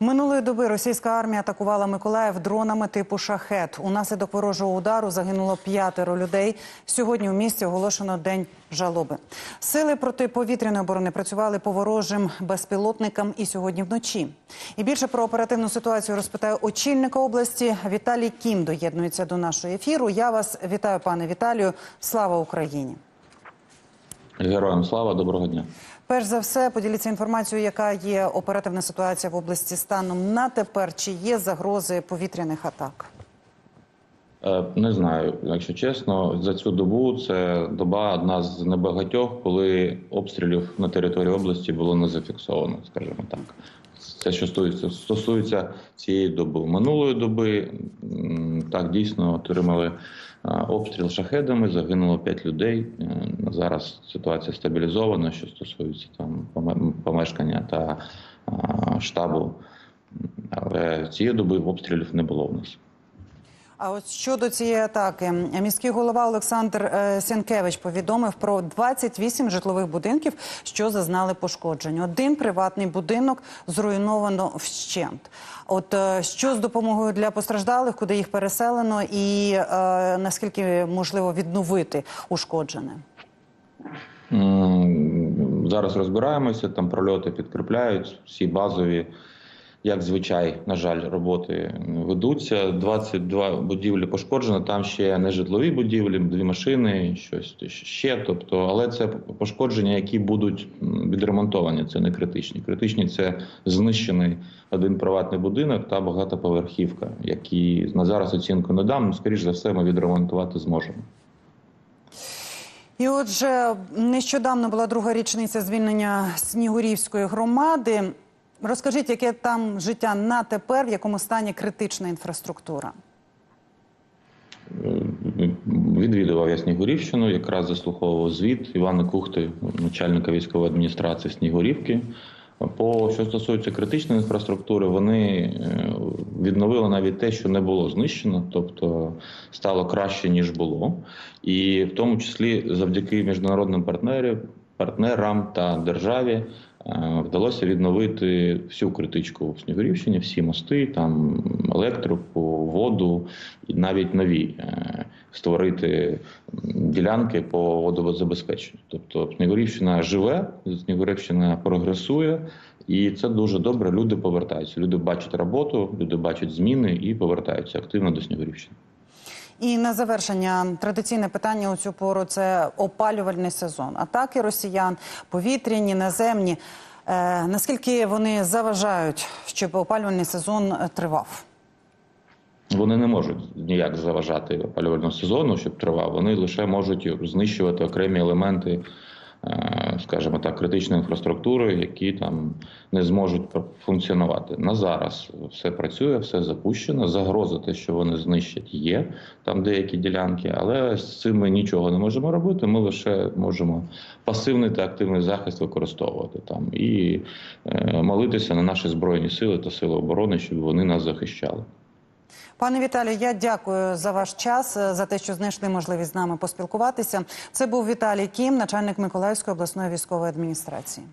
Минулої доби російська армія атакувала Миколаїв дронами типу шахет. Унаслідок ворожого удару загинуло п'ятеро людей. Сьогодні у місті оголошено день жалоби. Сили протиповітряної оборони працювали по ворожим безпілотникам і сьогодні вночі. І більше про оперативну ситуацію розпитаю очільника області Віталій Кім. Доєднується до нашого ефіру. Я вас вітаю, пане Віталію. Слава Україні! Героям слава, доброго дня. Перш за все, поділіться інформацією, яка є оперативна ситуація в області станом на тепер. Чи є загрози повітряних атак? Е, Не знаю, якщо чесно, за цю добу це доба одна з небагатьох, коли обстрілів на території області було не зафіксовано, скажімо так. Це що стосується, стосується цієї доби. Минулої доби так дійсно отримали обстріл шахедами, загинуло 5 людей. Е, Зараз ситуація стабілізована, що стосується там поме- помешкання та штабу. Але цієї доби обстрілів не було в нас. А от щодо цієї атаки, міський голова Олександр е, Сянкевич повідомив про 28 житлових будинків, що зазнали пошкоджень. Один приватний будинок зруйновано вщент. От е, що з допомогою для постраждалих, куди їх переселено, і е, наскільки можливо відновити ушкоджене? Зараз розбираємося, там прольоти підкріпляють, всі базові, як звичай, на жаль, роботи ведуться. 22 будівлі пошкоджено, там ще не житлові будівлі, дві машини, щось ще. Тобто, але це пошкодження, які будуть відремонтовані, це не критичні. Критичні це знищений один приватний будинок та багатоповерхівка, які на зараз оцінку не дам, скоріш за все, ми відремонтувати зможемо. І отже, нещодавно була друга річниця звільнення Снігурівської громади. Розкажіть, яке там життя на тепер, в якому стані критична інфраструктура? Відвідував я Снігурівщину, якраз заслуховував звіт Івана Кухти, начальника військової адміністрації Снігурівки. По що стосується критичної інфраструктури, вони е, відновили навіть те, що не було знищено, тобто стало краще ніж було, і в тому числі завдяки міжнародним партнерам, партнерам та державі вдалося відновити всю критичку в Снігурівщині, всі мости, там електрику, воду і навіть нові е, створити ділянки по водозабезпеченню. Тобто Снігурівщина живе, Снігурівщина прогресує, і це дуже добре. Люди повертаються. Люди бачать роботу, люди бачать зміни і повертаються активно до Снігурівщини. І на завершення традиційне питання у цю пору це опалювальний сезон. Атаки росіян, повітряні, наземні. Е, наскільки вони заважають, щоб опалювальний сезон тривав? Вони не можуть ніяк заважати опалювальному сезону, щоб тривав. Вони лише можуть знищувати окремі елементи, скажімо так, критичної інфраструктури, які там не зможуть функціонувати. На зараз все працює, все запущено. Загроза те, що вони знищать, є там деякі ділянки, але з цим ми нічого не можемо робити. Ми лише можемо пасивний та активний захист використовувати там і е, молитися на наші збройні сили та сили оборони, щоб вони нас захищали. Пане Віталію, я дякую за ваш час, е, за те, що знайшли можливість з нами поспілкуватися. Це був Віталій Кім, начальник Миколаївської обласної військової адміністрації.